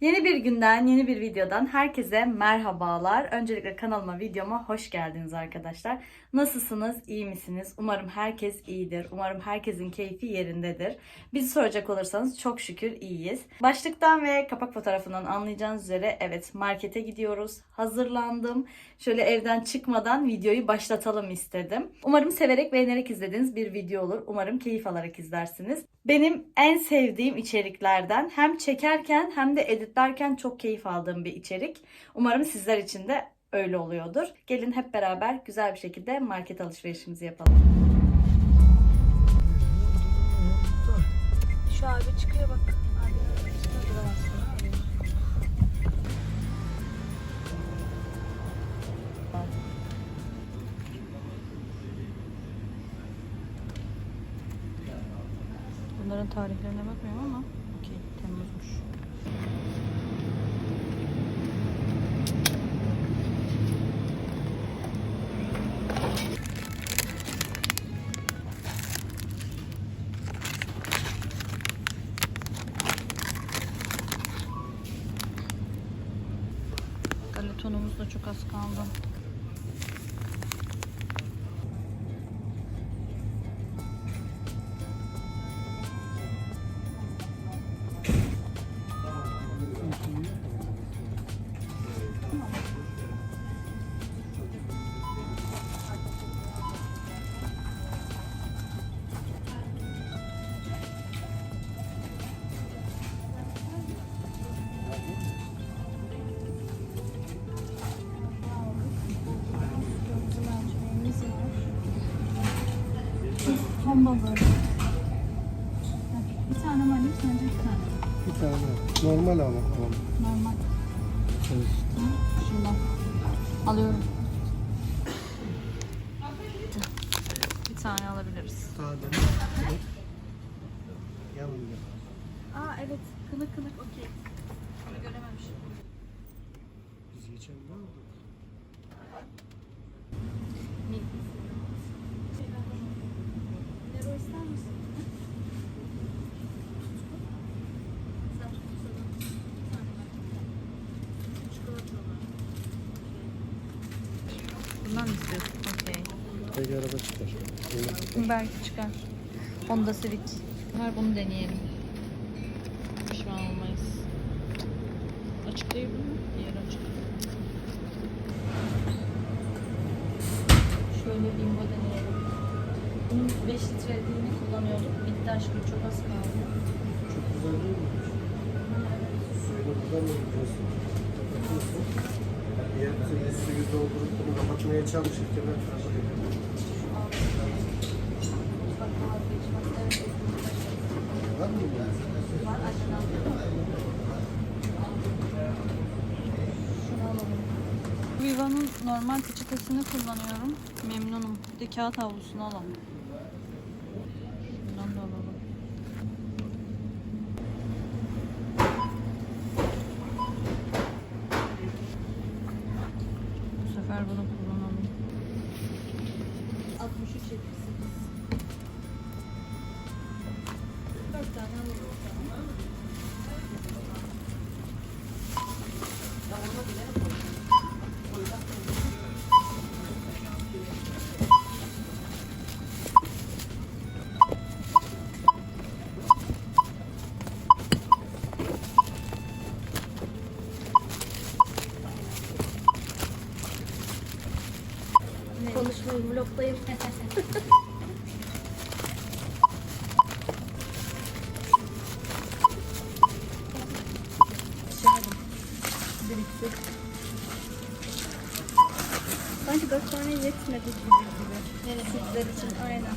Yeni bir günden, yeni bir videodan herkese merhabalar. Öncelikle kanalıma, videoma hoş geldiniz arkadaşlar. Nasılsınız? İyi misiniz? Umarım herkes iyidir. Umarım herkesin keyfi yerindedir. Bizi soracak olursanız çok şükür iyiyiz. Başlıktan ve kapak fotoğrafından anlayacağınız üzere evet markete gidiyoruz. Hazırlandım. Şöyle evden çıkmadan videoyu başlatalım istedim. Umarım severek beğenerek izlediğiniz bir video olur. Umarım keyif alarak izlersiniz. Benim en sevdiğim içeriklerden hem çekerken hem de editlerken çok keyif aldığım bir içerik. Umarım sizler için de öyle oluyordur. Gelin hep beraber güzel bir şekilde market alışverişimizi yapalım. Şu abi çıkıyor bak. Bunların tarihlerine bakmıyorum ama okey Temmuz'muş. Galetonumuz da çok az kaldı. Ton balığı. Bir tane var, bir tane bir tane. Bir tane. Normal ama. Normal. Evet. Şundan. Alıyorum. Bir tane alabiliriz. Sade. Yanmıyor. Aa evet. Kılık kılık okey. Onu görememişim. Biz geçen ne aldık? Peki araba çıkar. Belki çıkar. Honda Civic. Ver bunu deneyelim. Pişman olmayız. Açık değil mi? Diğer açık. Şöyle bimbo deneyelim. Bunun 5 litre dilini kullanıyorduk. Bitti aşkım çok az kaldı. Çok güzel değil mi? Suyunu mı yapıyorsun? Kapatıyorsun. Diğer türlü suyu doldurup bunu kapatmaya çalışırken ben. Var mı? Var. Viva'nın normal peçetesini kullanıyorum. Memnunum. Bir de kağıt havlusunu alalım. Birikti. Sanki dört tane yetmedi gibi gibi. Neresi? Sizler için aynen.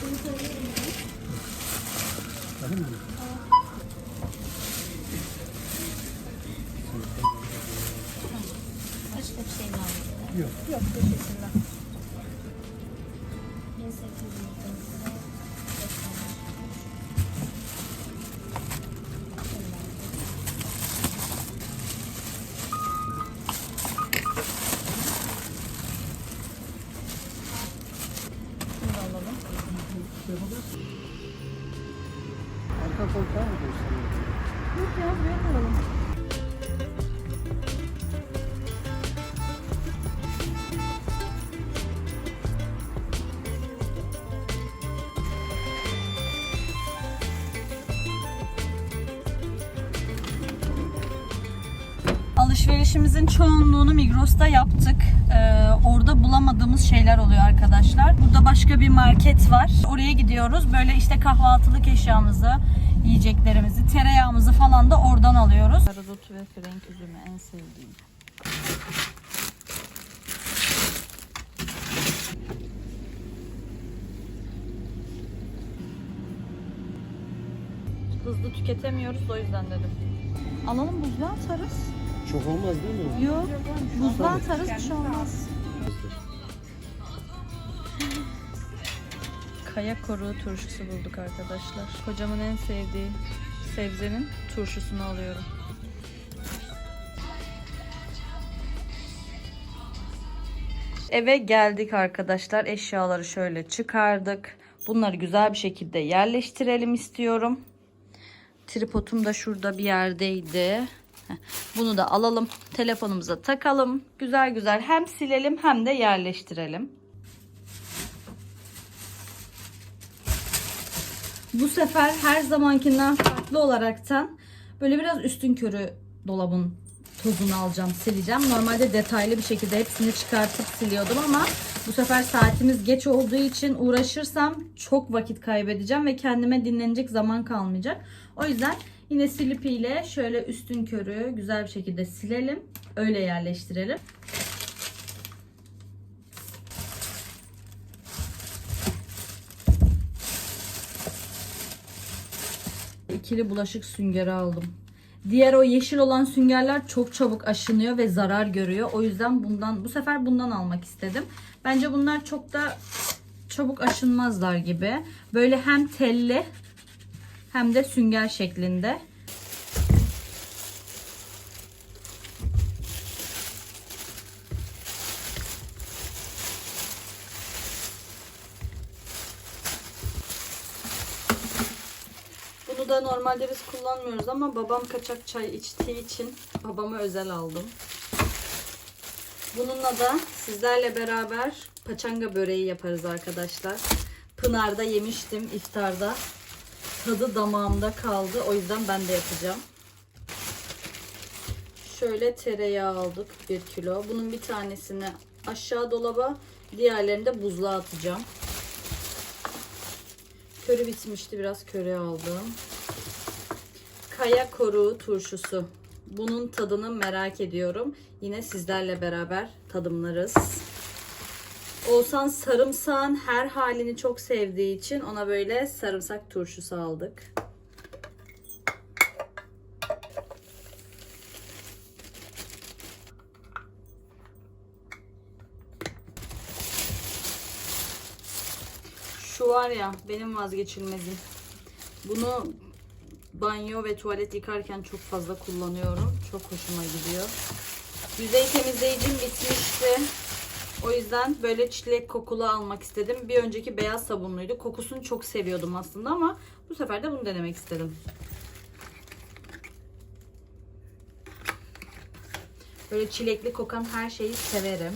Şunu söyleyeyim mi? Öyle mi? Başka bir şey var mı? Yok. Yok, teşekkürler. Alışverişimizin çoğunluğunu Migros'ta yaptık. Ee, orada bulamadığımız şeyler oluyor arkadaşlar. Burada başka bir market var. Oraya gidiyoruz. Böyle işte kahvaltılık eşyamızı, yiyeceklerimizi, tereyağımızı falan da oradan alıyoruz. Karadut ve frenk üzümü en sevdiğim. Hızlı tüketemiyoruz o yüzden dedim. Alalım buzluğa atarız. Çok olmaz değil mi? Yok. Buzluğa atarız bir şey olmaz. Kaya koruğu turşusu bulduk arkadaşlar. Kocamın en sevdiği sebzenin turşusunu alıyorum. Eve geldik arkadaşlar. Eşyaları şöyle çıkardık. Bunları güzel bir şekilde yerleştirelim istiyorum. Tripodum da şurada bir yerdeydi. Bunu da alalım. Telefonumuza takalım. Güzel güzel hem silelim hem de yerleştirelim. Bu sefer her zamankinden farklı olaraktan böyle biraz üstün körü dolabın tozunu alacağım, sileceğim. Normalde detaylı bir şekilde hepsini çıkartıp siliyordum ama bu sefer saatimiz geç olduğu için uğraşırsam çok vakit kaybedeceğim ve kendime dinlenecek zaman kalmayacak. O yüzden yine silip ile şöyle üstün körü güzel bir şekilde silelim. Öyle yerleştirelim. ikili bulaşık süngeri aldım. Diğer o yeşil olan süngerler çok çabuk aşınıyor ve zarar görüyor. O yüzden bundan bu sefer bundan almak istedim. Bence bunlar çok da çabuk aşınmazlar gibi. Böyle hem telli hem de sünger şeklinde. Bunu da normalde biz kullanmıyoruz ama babam kaçak çay içtiği için babama özel aldım. Bununla da sizlerle beraber paçanga böreği yaparız arkadaşlar. Pınar'da yemiştim iftarda. Tadı damağımda kaldı. O yüzden ben de yapacağım. Şöyle tereyağı aldık 1 kilo. Bunun bir tanesini aşağı dolaba, diğerlerini de buzluğa atacağım. Köri bitmişti. Biraz köri aldım. Kaya koruğu turşusu. Bunun tadını merak ediyorum. Yine sizlerle beraber tadımlarız. Oğuzhan sarımsağın her halini çok sevdiği için ona böyle sarımsak turşusu aldık. Şu var ya benim vazgeçilmezim. Bunu banyo ve tuvalet yıkarken çok fazla kullanıyorum. Çok hoşuma gidiyor. Yüzey temizleyicim bitmişti. O yüzden böyle çilek kokulu almak istedim. Bir önceki beyaz sabunluydu. Kokusunu çok seviyordum aslında ama bu sefer de bunu denemek istedim. Böyle çilekli kokan her şeyi severim.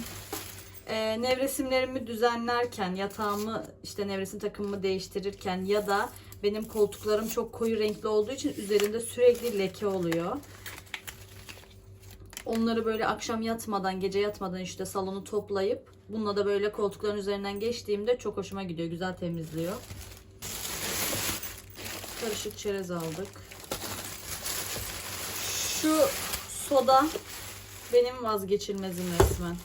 Ee, nevresimlerimi düzenlerken, yatağımı işte nevresim takımımı değiştirirken ya da benim koltuklarım çok koyu renkli olduğu için üzerinde sürekli leke oluyor. Onları böyle akşam yatmadan, gece yatmadan işte salonu toplayıp bununla da böyle koltukların üzerinden geçtiğimde çok hoşuma gidiyor. Güzel temizliyor. Karışık çerez aldık. Şu soda benim vazgeçilmezim resmen.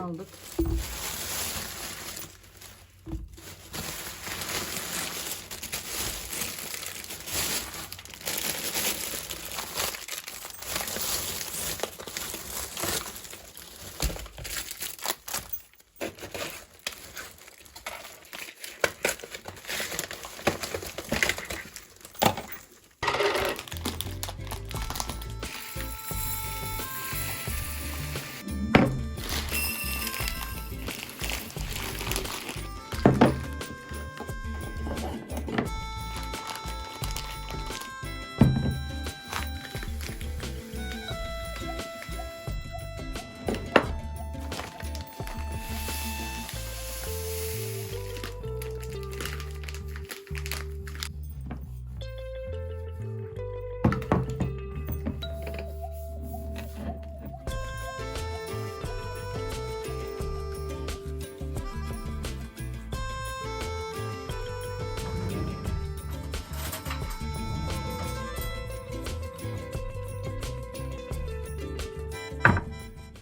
Aldık.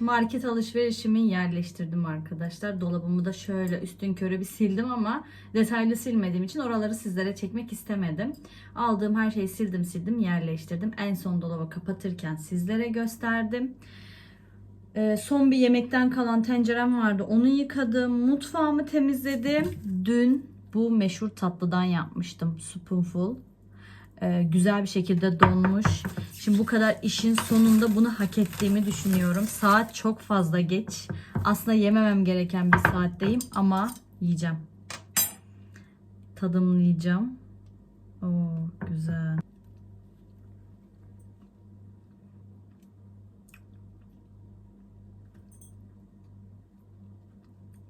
Market alışverişimi yerleştirdim arkadaşlar. Dolabımı da şöyle üstün körü bir sildim ama detaylı silmediğim için oraları sizlere çekmek istemedim. Aldığım her şeyi sildim sildim yerleştirdim. En son dolabı kapatırken sizlere gösterdim. Ee, son bir yemekten kalan tencerem vardı. Onu yıkadım. Mutfağımı temizledim. Dün bu meşhur tatlıdan yapmıştım. Spoonful. Ee, güzel bir şekilde donmuş. Şimdi bu kadar işin sonunda bunu hak ettiğimi düşünüyorum. Saat çok fazla geç. Aslında yememem gereken bir saatteyim ama yiyeceğim. Tadımlayacağım. Oo güzel.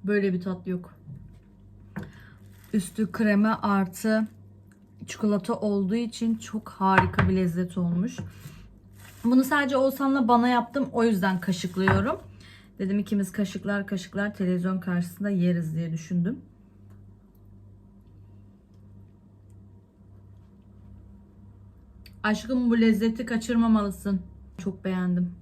Böyle bir tat yok. Üstü kreme artı çikolata olduğu için çok harika bir lezzet olmuş. Bunu sadece Oğuzhan'la bana yaptım. O yüzden kaşıklıyorum. Dedim ikimiz kaşıklar kaşıklar televizyon karşısında yeriz diye düşündüm. Aşkım bu lezzeti kaçırmamalısın. Çok beğendim.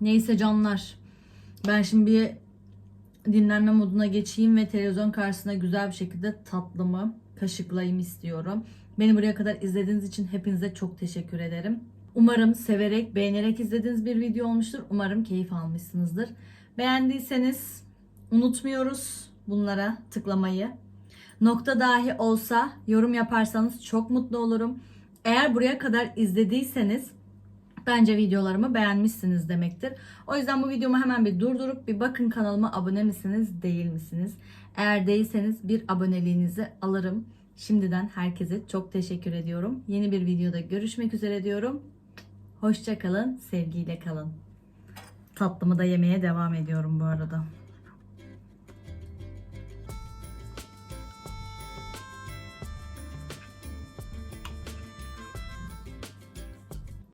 Neyse canlar. Ben şimdi bir dinlenme moduna geçeyim ve televizyon karşısında güzel bir şekilde tatlımı kaşıklayayım istiyorum. Beni buraya kadar izlediğiniz için hepinize çok teşekkür ederim. Umarım severek, beğenerek izlediğiniz bir video olmuştur. Umarım keyif almışsınızdır. Beğendiyseniz unutmuyoruz bunlara tıklamayı. Nokta dahi olsa yorum yaparsanız çok mutlu olurum. Eğer buraya kadar izlediyseniz Bence videolarımı beğenmişsiniz demektir. O yüzden bu videomu hemen bir durdurup bir bakın kanalıma abone misiniz değil misiniz? Eğer değilseniz bir aboneliğinizi alırım. Şimdiden herkese çok teşekkür ediyorum. Yeni bir videoda görüşmek üzere diyorum. Hoşça kalın, sevgiyle kalın. Tatlımı da yemeye devam ediyorum bu arada.